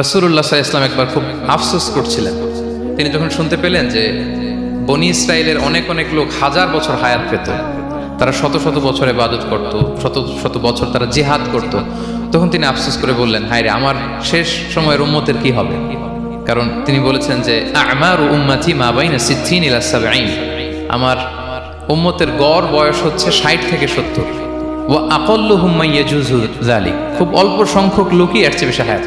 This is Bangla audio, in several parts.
রসুল্লাহ ইসলাম একবার খুব আফসোস করছিলেন। তিনি যখন শুনতে পেলেন যে বনি ইসরায়েলের অনেক অনেক লোক হাজার বছর হায়াত পেত, তারা শত শত বছর ইবাদত করত, শত শত বছর তারা জিহাদ করত, তখন তিনি আফসোস করে বললেন হায় রে আমার শেষ সময়ের উম্মতের কি হবে? কারণ তিনি বলেছেন যে, আমার উম্মাতি মা বাইনা সিদ্ধিন ইলা সাবঈন আমার উম্মতের গড় বয়স হচ্ছে ষাট থেকে সত্তর। ও আকল্লু হুম্মা ইয়াজুজু জালিক খুব অল্প সংখ্যক লোকই এর চেয়ে বেশি হায়াত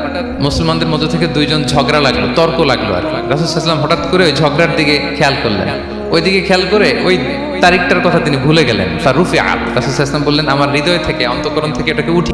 মুসলমানদের মধ্যে থেকে দুইজন ঝগড়া লাগল, তর্ক লাগল আর রাসুলাম হঠাৎ করে ওই ঝগড়ার দিকে খেয়াল করলেন। ওই দিকে খেয়াল করে ওই তারিখটার কথা তিনি ভুলে গেলেন। ফারুফি আল রাসুল ইসলাম বললেন, আমার হৃদয় থেকে, অন্তকরণ থেকে এটাকে উঠি